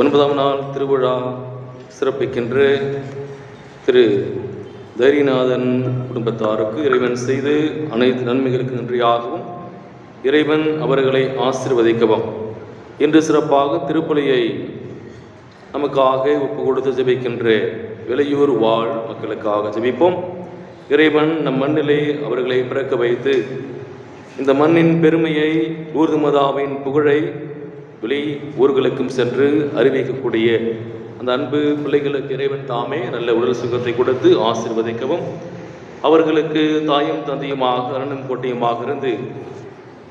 ஒன்பதாம் நாள் திருவிழா சிறப்பிக்கின்ற திரு தைரியநாதன் குடும்பத்தாருக்கு இறைவன் செய்து அனைத்து நன்மைகளுக்கு நன்றியாகவும் இறைவன் அவர்களை ஆசீர்வதிக்கவும். இன்று சிறப்பாக திருப்பலியை நமக்காக ஒப்பு கொடுத்து ஜபிக்கின்ற விலையூர் வாழ் மக்களுக்காக ஜபிப்போம். இறைவன் நம் மண்ணிலே அவர்களை பிறக்க வைத்து இந்த மண்ணின் பெருமையை ஊர்துமதாவின் புகழை வெளி ஊர்களுக்கும் சென்று அறிவிக்கக்கூடிய அந்த அன்பு பிள்ளைகளுக்கு இறைவன் தாமே நல்ல உடல் சுகத்தை கொடுத்து ஆசிர்வதிக்கவும் அவர்களுக்கு தாயும் தந்தையுமாக அரணும் கோட்டையுமாக இருந்து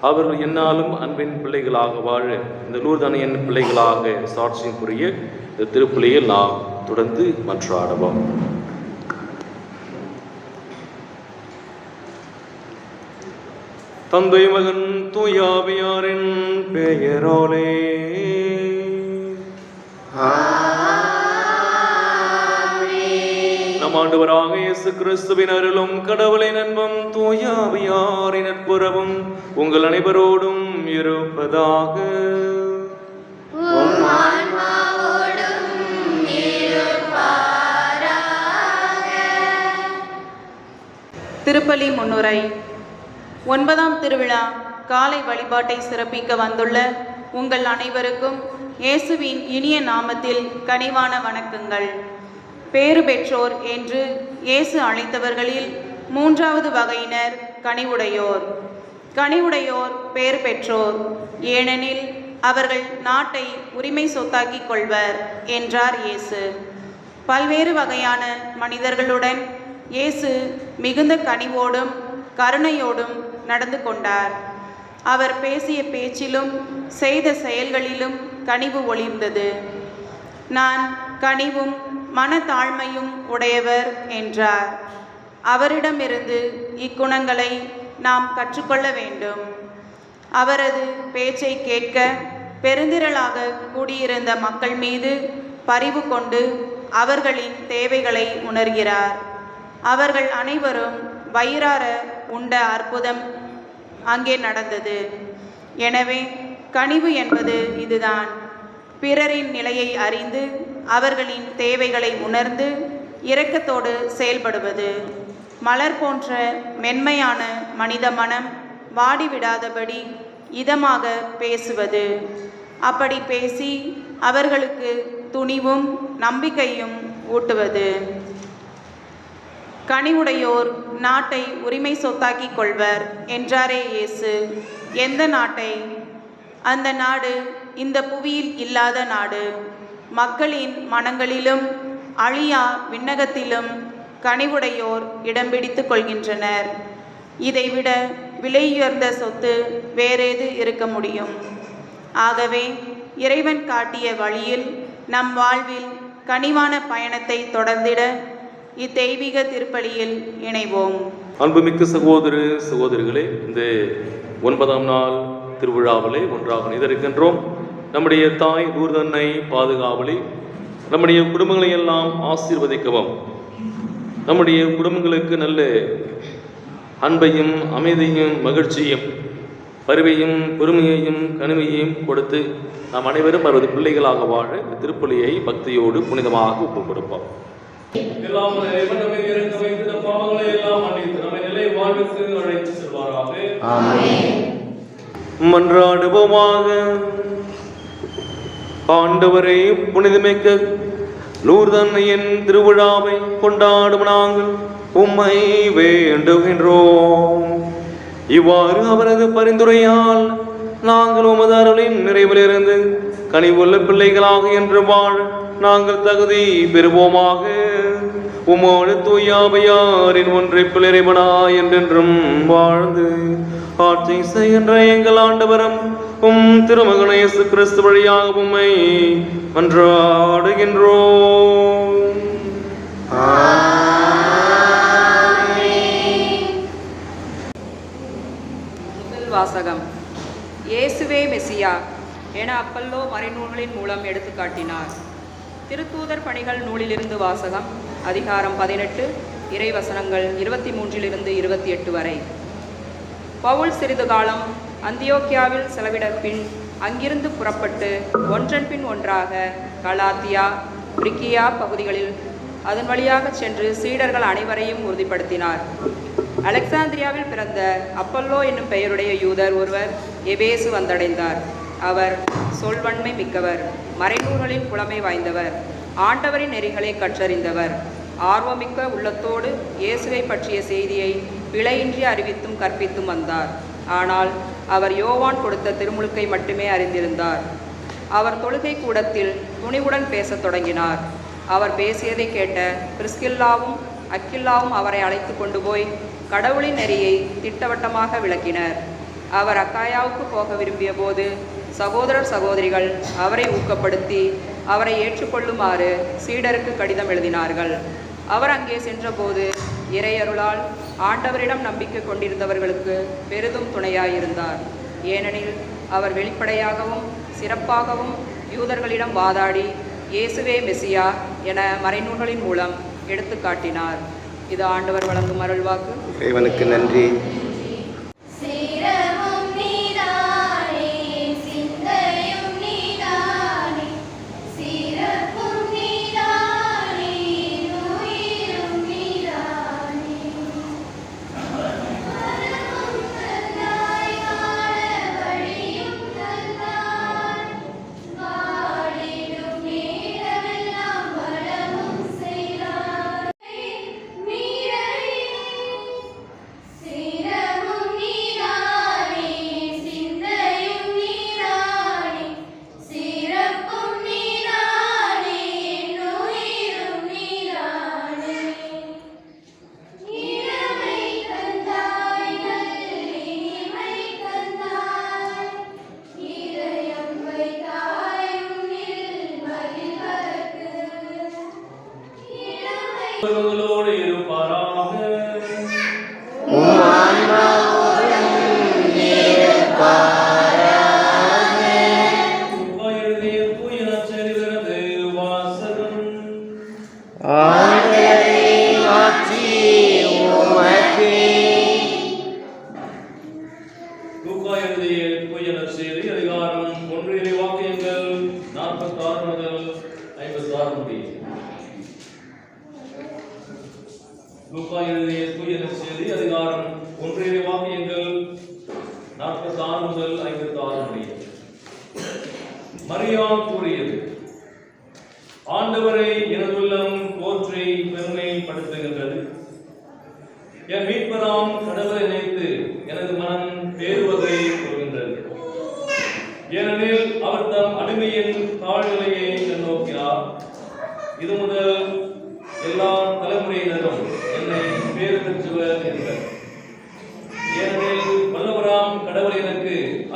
அவர்கள் என்னாலும் அன்பின் பிள்ளைகளாக வாழ இந்த நூர்தனையின் பிள்ளைகளாக சாட்சியம் புரிய இந்த திருப்பலியில் நாம் தொடர்ந்து மன்றாடுவோம். தந்தை மகன் தூயாவியாரின் பெயராலே. நம் ஆண்டவராக இயேசு கிறிஸ்துவின் அருளும் கடவுளின் அன்பும் தூயாவியாரின் நட்புறவும் உங்கள் அனைவரோடும் இருப்பதாக. திருப்பலி முன்னுரை. ஒன்பதாம் திருவிழா காலை வழிபாட்டை சிறப்பிக்க வந்துள்ள உங்கள் அனைவருக்கும் இயேசுவின் இனிய நாமத்தில் கனிவான வணக்கங்கள். பேறு பெற்றோர் என்று இயேசு அழைத்தவர்களில் மூன்றாவது வகையினர் கனிவுடையோர். கனிவுடையோர் பேர் பெற்றோர். ஏனெனில் அவர்கள் நாட்டை உரிமை சொத்தாக்கிக் கொள்வர் என்றார் இயேசு. பல்வேறு வகையான மனிதர்களுடன் இயேசு மிகுந்த கனிவோடும் கருணையோடும் நடந்து கொண்டார். அவர் பேசிய பேச்சிலும் செய்த செயல்களிலும் கனிவு ஒளிர்ந்தது. நான் கனிவும் மனத்தாழ்மையும் உடையவர் என்றார். அவரிடமிருந்து இக்குணங்களை நாம் கற்றுக்கொள்ள வேண்டும். அவரது பேச்சை கேட்க பெருந்திரளாக கூடியிருந்த மக்கள் மீது பரிவு கொண்டு அவர்களின் தேவைகளை உணர்கிறார். அவர்கள் அனைவரும் வயிறார உண்ட அற்புதம் அங்கே நடந்தது. எனவே கனிவு என்பது இதுதான். பிறரின் நிலையை அறிந்து அவர்களின் தேவைகளை உணர்ந்து இரக்கத்தோடு செயல்படுவது. மலர் போன்ற மென்மையான மனித மனம் வாடிவிடாதபடி இதமாக பேசுவது. அப்படி பேசி அவர்களுக்கு துணிவும் நம்பிக்கையும் ஊட்டுவது. கனிவுடையோர் நாட்டை உரிமை சொத்தாக்கிக் கொள்வர் என்றாரே இயேசு. எந்த நாட்டை? அந்த நாடு இந்த புவியில் இல்லாத நாடு. மக்களின் மனங்களிலும் அழியா விண்ணகத்திலும் கனிவுடையோர் இடம் பிடித்து கொள்கின்றனர். இதைவிட விலையுயர்ந்த சொத்து வேறேது இருக்க முடியும்? ஆகவே இறைவன் காட்டிய வழியில் நம் வாழ்வில் கனிவான பயணத்தை தொடர்ந்திட இத்தெய்வீக திருப்பலியில் இணைவோம். அன்புமிக்க சகோதர சகோதரிகளே இந்த ஒன்பதாம் நாள் திருவிழாவிலே ஒன்றாக நிதர்க்கின்றோம். நம்முடைய தாய் தூர்தன்னை பாதுகாவலி நம்முடைய குடும்பங்களை எல்லாம் ஆசீர்வதிக்கவும். நம்முடைய குடும்பங்களுக்கு நல்ல அன்பையும் அமைதியும் மகிழ்ச்சியும் பருவையும் பொறுமையையும் கனிமையையும் கொடுத்து நாம் அனைவரும் அவரது பிள்ளைகளாக வாழ இந்த திருப்பலியை பக்தியோடு புனிதமாக ஒப்புக் கொடுப்போம். எல்லாம் இறைவன் நம்மை இறங்க வைத்து நம் பாவங்களை எல்லாம் மன்னித்து நம்மை நிலை அழைத்து செல்வாராக ஆண்டவரே புனிதமிக்க நூர்தன்னையின் திருவிழாவை கொண்டாடும் நாங்கள் உம்மை வேண்டுகின்றோம். இவ்வாறு அவரது பரிந்துரையால் நாங்கள் உமது அருளின் நிறைவிலிருந்து கனிவுள்ள பிள்ளைகளாக என்று வாழ நாங்கள் தகுதி பெறுவோமாக. உமோடு தூயாவையாரின் ஒன்றை பிள்ளைவனா என்றென்றும் வாழ்ந்து ஆட்சி செய்கின்ற எங்கள் ஆண்டவரம் உம் திருமகன இயேசு கிறிஸ்து வழியாக உம்மை மன்றாடுகின்றோம். வாசகம். இயேசுவே மெசியா என அப்பல்லோ மறைநூல்களின் மூலம் எடுத்து காட்டினார் திருத்தூதர் பணிகள் நூலிலிருந்து வாசகம் அதிகாரம் பதினெட்டு இறைவசனங்கள் இருபத்தி மூன்றிலிருந்து இருபத்தி எட்டு வரை. பவுல் சிறிது காலம் அந்தியோக்கியாவில் செலவிட பின் அங்கிருந்து புறப்பட்டு ஒன்றன் பின் ஒன்றாக கலாத்தியா பிரிக்கியா பகுதிகளில் அதன் வழியாக சென்று சீடர்கள் அனைவரையும் உறுதிப்படுத்தினார். அலெக்சாந்திரியாவில் பிறந்த அப்பல்லோ என்னும் பெயருடைய யூதர் ஒருவர் எபேசு வந்தடைந்தார். அவர் சொல்வன்மை மிக்கவர் மறைநூல்களின் புலமை வாய்ந்தவர் ஆண்டவரின் நெறிகளை கற்றறிந்தவர். ஆர்வமிக்க உள்ளத்தோடு இயேசுவை பற்றிய செய்தியை பிழையின்றி அறிவித்தும் கற்பித்தும் வந்தார். ஆனால் அவர் யோவான் கொடுத்த திருமுழுக்கை மட்டுமே அறிந்திருந்தார். அவர் தொழுகை கூடத்தில் துணிவுடன் பேசத் தொடங்கினார். அவர் பேசியதை கேட்ட பிரிஸ்கில்லாவும் அக்கில்லாவும் அவரை அழைத்து கொண்டு போய் கடவுளின் நெறியை திட்டவட்டமாக விளக்கினர். அவர் அக்காயாவுக்கு போக விரும்பிய போது சகோதரர் சகோதரிகள் அவரை ஊக்கப்படுத்தி அவரை ஏற்றுக்கொள்ளுமாறு சீடருக்கு கடிதம் எழுதினார்கள். அவர் அங்கே சென்றபோது இறையருளால் ஆண்டவரிடம் நம்பிக்கை கொண்டிருந்தவர்களுக்கு பெரிதும் துணையாயிருந்தார். ஏனெனில் அவர் வெளிப்படையாகவும் சிறப்பாகவும் யூதர்களிடம் வாதாடி இயேசுவே மெசியா என மறைநூல்களின் மூலம் எடுத்துக்காட்டினார். இது ஆண்டவர் வழங்கும் அருள்வாக்கு. இறைவனுக்கு நன்றி. ஆண்டவரே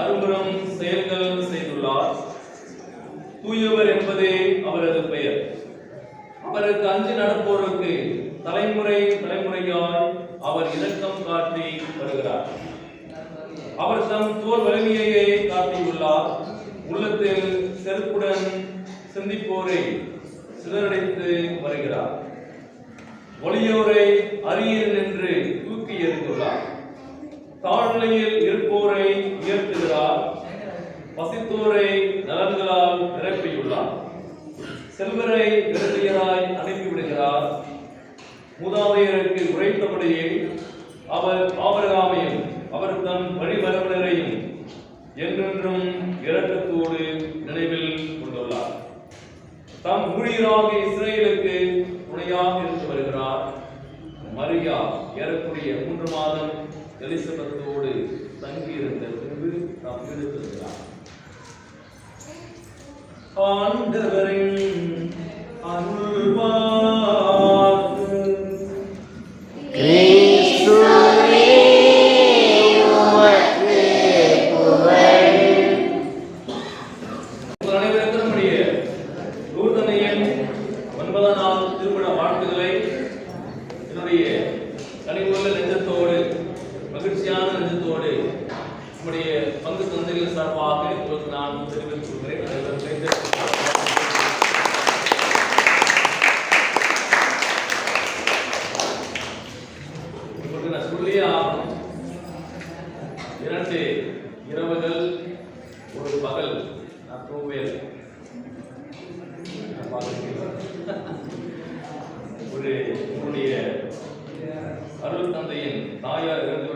அரும்புறம் செயல்கள் செய்துள்ளார். தூயவர் என்பதே அவரது பெயர். அவருக்கு அஞ்சு நடப்போருக்கு தலைமுறை தலைமுறையால் அவர் இரக்கம் காட்டி வருகிறார். அவர் தம் தோல் வலிமையையே காட்டியுள்ளார். உள்ளத்தில் செருப்புடன் சிந்திப்போரை சிதறடைத்து வருகிறார். ஒளியோரை அரியர் என்று தூக்கி எறிந்துள்ளார். தாழ்நிலையில் இருப்போரை உயர்த்துகிறார். பசித்தோரை நலன்களால் நிரப்பியுள்ளார். செல்வரை விருதியராய் அனுப்பிவிடுகிறார். மூதாதையருக்கு உரைத்தபடியே அவர் ஆபரகாமையும் அவர் தம் வழிமரபினரையும் என்றென்றும் இரக்கத்தோடு நினைவில் கொண்டுள்ளார். தம் ஊழியராக இஸ்ரேலுக்கு துணையாக இருந்து வருகிறார். மரியா ஏறக்கூடிய மூன்று மாதம் எலிசபெத்தோடு தங்கியிருந்த பின்பு தாம் எடுத்திருக்கிறார் ஆண்டவரின் அருள்வாக்கு ஆவியார் இருந்து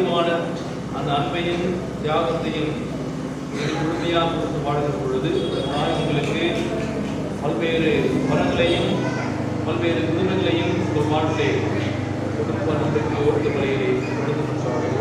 அதிகமான அந்த அன்பையும் தியாகத்தையும் முழுமையாக கொடுத்து வாழ்கிற பொழுது நான் உங்களுக்கு பல்வேறு வரங்களையும் பல்வேறு குடும்பங்களையும் உங்கள் வாழ்விலே குடும்ப நம்பிக்கை ஓட்டு முறையிலே கொடுத்து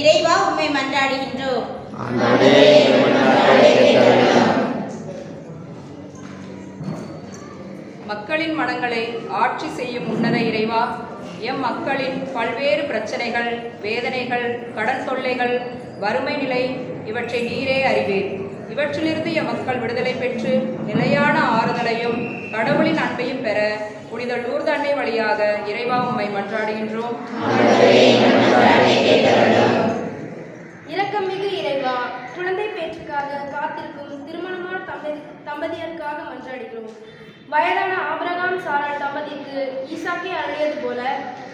இறைவா உம்மை மன்றாடுகின்றோம். மக்களின் மனங்களை ஆட்சி செய்யும் உன்னத இறைவா எம் மக்களின் பல்வேறு பிரச்சனைகள் வேதனைகள் கடன் தொல்லைகள் வறுமை நிலை இவற்றை நீரே அறிவீர் இவற்றிலிருந்து எம் மக்கள் விடுதலை பெற்று நிலையான ஆறுதலையும் கடவுளின் அன்பையும் பெற புனித லூர்து அன்னை வழியாக இறைவா உம்மை மன்றாடுகின்றோம். குழந்தை பேச்சுக்காக காத்திருக்கும் திருமணமான தம்பதி தம்பதியருக்காக மன்றாடுகிறோம் வயதான ஆபிரகாம் சாரா தம்பதிக்கு ஈசாக்கே அருளியது போல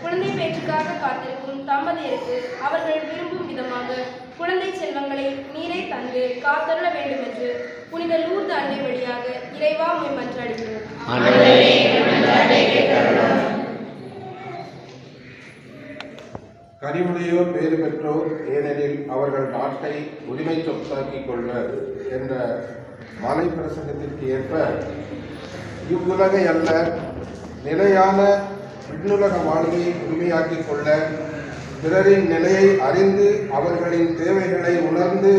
குழந்தை பேச்சுக்காக காத்திருக்கும் தம்பதியருக்கு அவர்கள் விரும்பும் விதமாக குழந்தை செல்வங்களை நீரை தந்து காத்தருள வேண்டும் என்று புனித லூர்து அண்டை வழியாக இறைவா உண்மை மன்றாடுகிறோம் ஆண்டவரே பேறு பெற்றோர் ஏனெனில் அவர்கள் நாட்டை உரிமை சொத்தாக்கிக் கொள்வர் என்ற மலை பிரசங்கத்திற்கு ஏற்ப இவ்வுலகை அல்ல நிலையான விண்ணுலக வாழ்வை உரிமையாக்கிக் கொள்ள பிறரின் நிலையை அறிந்து அவர்களின் தேவைகளை உணர்ந்து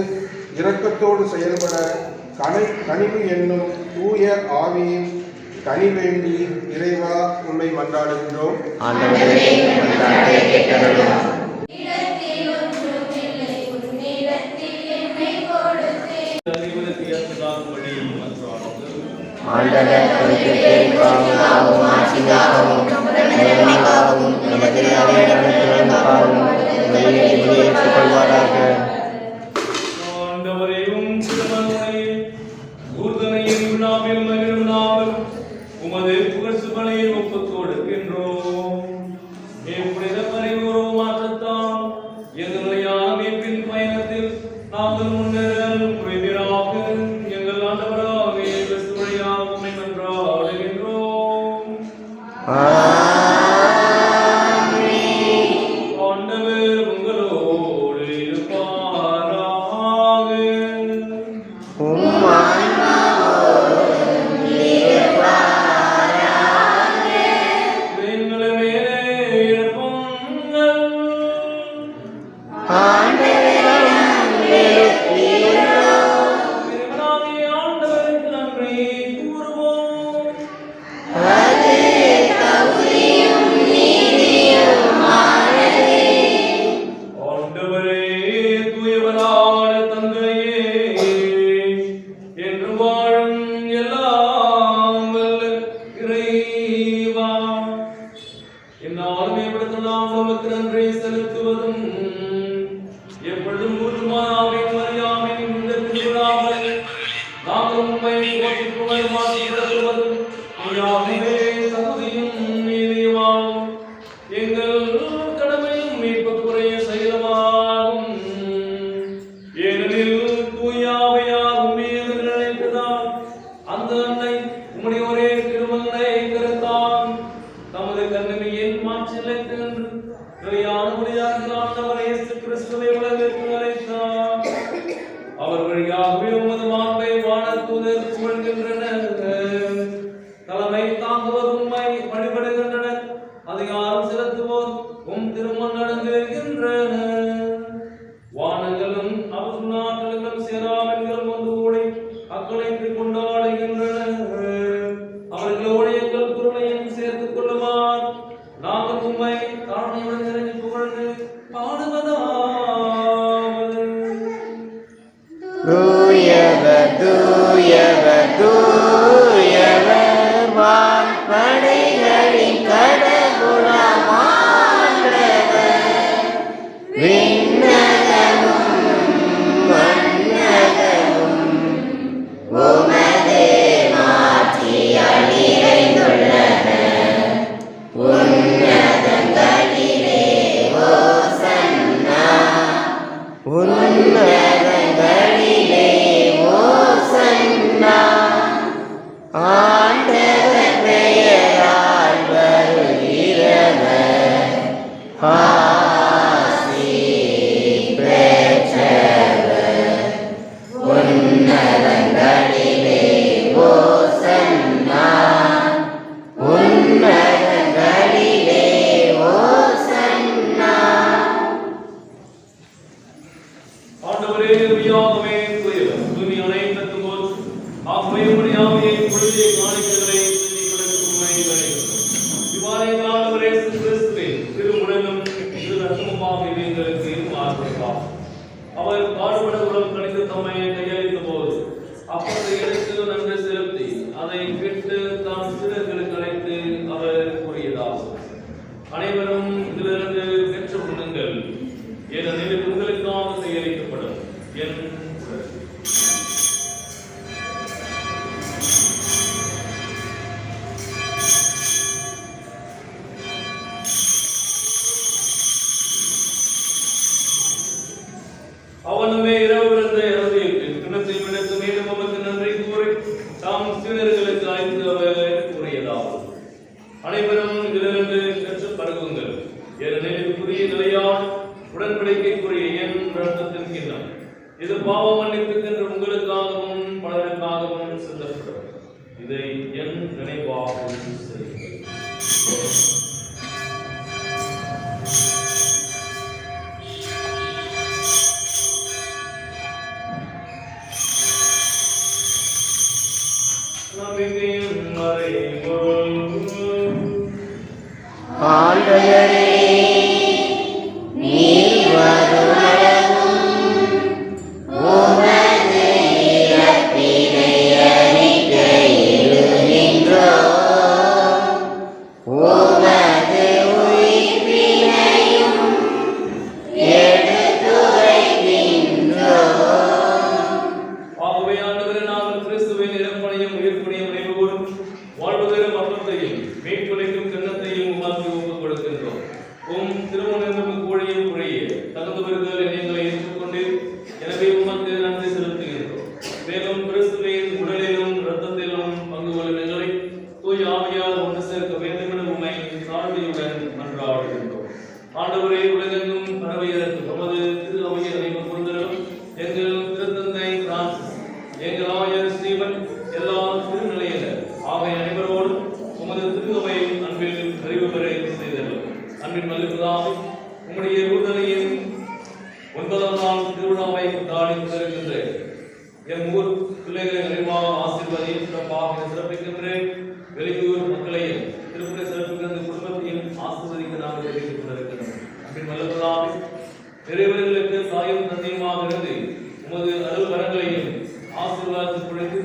இரக்கத்தோடு செயல்பட கனை கனிவு என்னும் தூய ஆவியின் கனி வேண்டி இறைவா உண்மை மன்றாடுகின்றோம். ஆண்டவர் குறித்து கேட்பாவும் ஆசிரியப்பாவும் நேர்மையாகவும் நமது அறிவுறுத்தலுக்காகவும் உமது பிதாவை உம்முடைய விடுதலையின் ஒன்பதாம் நாள் திருவிழாவை கொண்டாடி கொண்டிருக்கின்றேன் என் ஊர் பிள்ளைகளை நிறைவாக ஆசீர்வதையும் சிறப்பாக சிறப்பிக்கின்றேன். வெளியூர் மக்களையும் திருப்பதி சிறப்பிக்கின்ற குடும்பத்தையும் ஆசீர்வதிக்க நாங்கள் தெரிவித்துக் கொண்டிருக்கிறோம். அப்படின்னு நல்லதாவே இறைவர்களுக்கு சாயம் தந்தையுமாக இருந்து உமது அருள் வரங்களையும் ஆசீர்வாதத்தில் பொழுது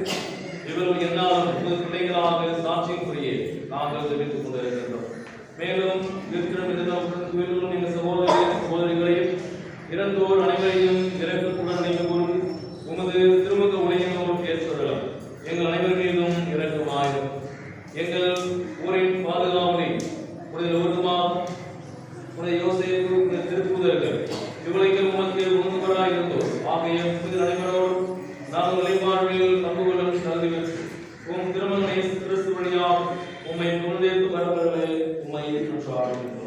இவர்கள் என்னாலும் உமது பிள்ளைகளாக சாட்சியம் புரிய நாங்கள் தெரிவித்துக் கொண்டிருக்கின்றோம். மேலும் இருக்கிற மீண்டும் எங்கள் சகோதரர்களையும் சகோதரிகளையும் இறந்தோர் அனைவரையும் இறக்கத்துடன் நினைவு கூறும் உமது திருமுக உலகின் அவருக்கு எங்கள் அனைவர் மீதும் இறக்கும் ஆயிரம் எங்கள் ஊரின் பாதுகாவலை உடைய ஒருமா உடைய யோசேப்பு திருப்புதர்கள் இவளைக்கு உமக்கு உண்மையாக இருந்தோம் ஆகிய புதிய நடைமுறையோடும் நாம் நிலைப்பாடுகளில் நம்பு கொள்ளும் கருதுகிறோம் உம் திருமண கிறிஸ்து வழியாம் உம்மை குழந்தை பரவல்களை உம்மை ஏற்றுள்ளார்கள்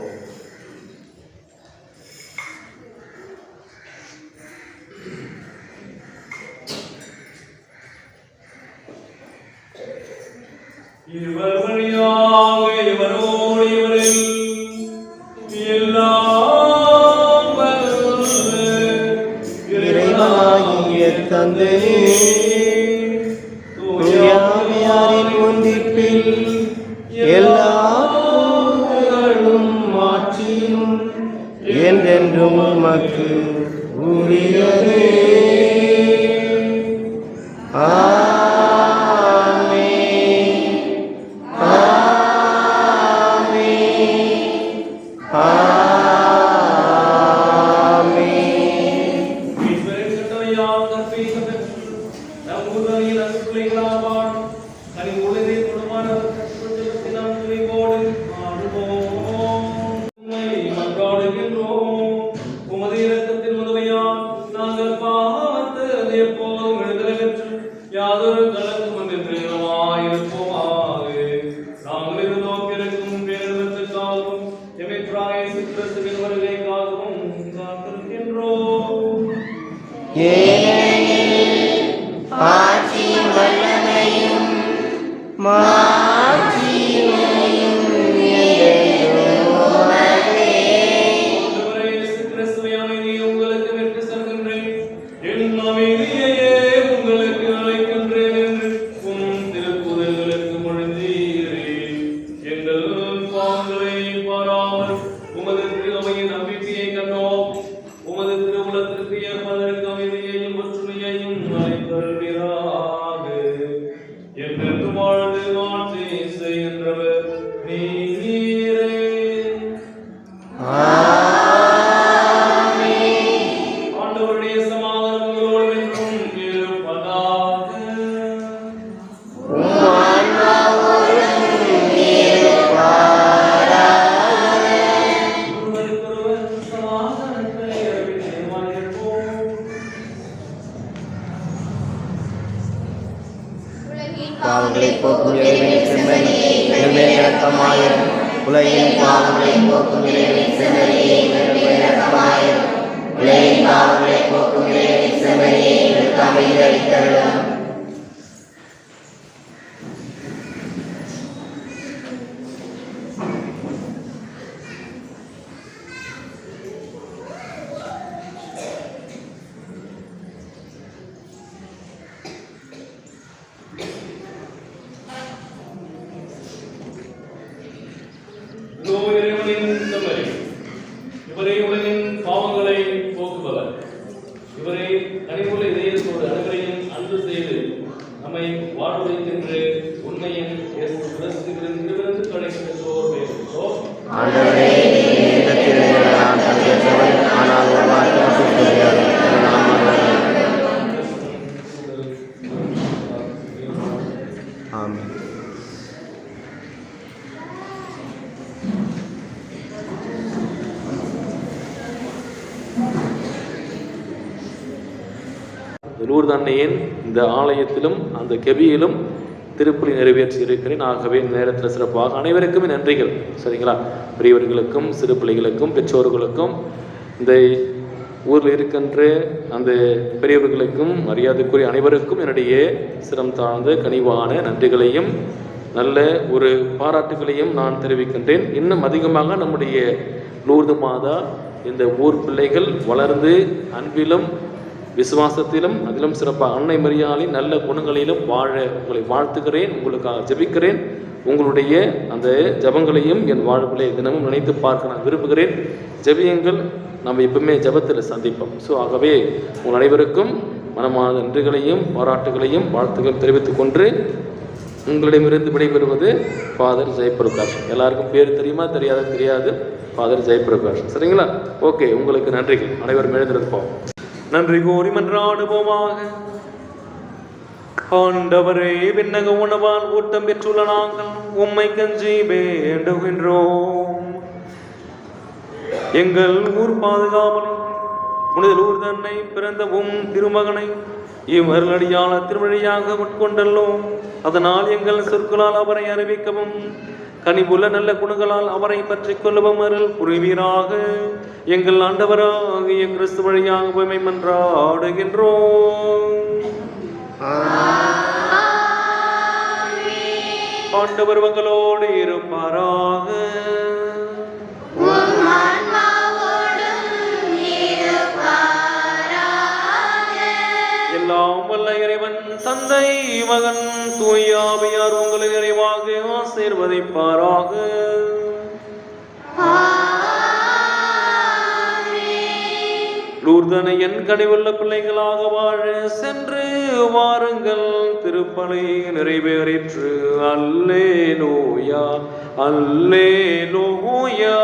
நம் உதவியில் அன்புள்ளைகளாவான். தனி உலகை உமது திருவுலத்திற்கு ஏற்பதற்கு கெபியிலும் திருப்பலி நிறைவேற்றி இருக்கிறேன் ஆகவே இந்த நேரத்தில் சிறப்பாக அனைவருக்கும் நன்றிகள். சரிங்களா? பெரியவர்களுக்கும் சிறு பிள்ளைகளுக்கும் பெற்றோர்களுக்கும் இந்த ஊரில் இருக்கின்ற அந்த பெரியவர்களுக்கும் மரியாதைக்குரிய அனைவருக்கும் என்னுடைய சிரம் தாழ்ந்த கனிவான நன்றிகளையும் நல்ல ஒரு பாராட்டுகளையும் நான் தெரிவிக்கின்றேன். இன்னும் அதிகமாக நம்முடைய லூர்து மாதா இந்த ஊர் பிள்ளைகள் வளர்ந்து அன்பிலும் விசுவாசத்திலும் அதிலும் சிறப்பாக அன்னை மரியாளின் நல்ல குணங்களிலும் வாழ உங்களை வாழ்த்துகிறேன் உங்களுக்காக ஜெபிக்கிறேன். உங்களுடைய அந்த ஜெபங்களையும் என் வாழ்விலே தினமும் நினைத்து பார்க்க நான் விரும்புகிறேன். ஜெபியுங்கள் நம்ம எப்பவுமே ஜெபத்தில் சந்திப்போம். ஸோ ஆகவே உங்கள் அனைவருக்கும் மனமான நன்றிகளையும் பாராட்டுகளையும் வாழ்த்துக்கள் தெரிவித்துக் கொண்டு உங்களிடமிருந்து விடைபெறுவது ஃபாதர் ஜெயபிரகாஷ் எல்லாருக்கும் பேர் தெரியுமா தெரியாத தெரியாது? ஃபாதர் ஜெயபிரகாஷ் சரிங்களா? ஓகே உங்களுக்கு நன்றிகள். அனைவரும் எழுந்திருப்போம். நன்றி கூறி மன்றாடுவோமாக. ஆண்டவரே விண்ணக உணவால் ஊட்டம் பெற்றுள்ள நாங்கள் உம்மை கஞ்சி வேண்டுகின்றோம். எங்கள் ஊர் பாதுகாவலை புனித ஊர் தன்னை பிறந்த உம் திருமகனை இவ்வருளடியாள திருவழியாக உட்கொண்டல்லோம் அதனால் எங்கள் சொற்களால் அவரை அறிவிக்கவும். கனிவுள்ள நல்ல குணங்களால் அவரை பற்றிக் கொள்ளவும் அருள் புரிவீராக. எங்கள் ஆண்டவராகிய கிறிஸ்து வழியாக உம்மை மன்றாடுகின்றோம். ஆண்டவர் உங்களோடு இருப்பாராக. தந்தை மகன் தூயாவியார் உங்களை நிறைவாக ஆசீர்வதிப்பாராக லூர்தனை என் கனிவுள்ள பிள்ளைகளாக வாழ சென்று வாருங்கள். திருப்பலை நிறைவேறிற்று. அல்லே லோயா அல்லே லோயா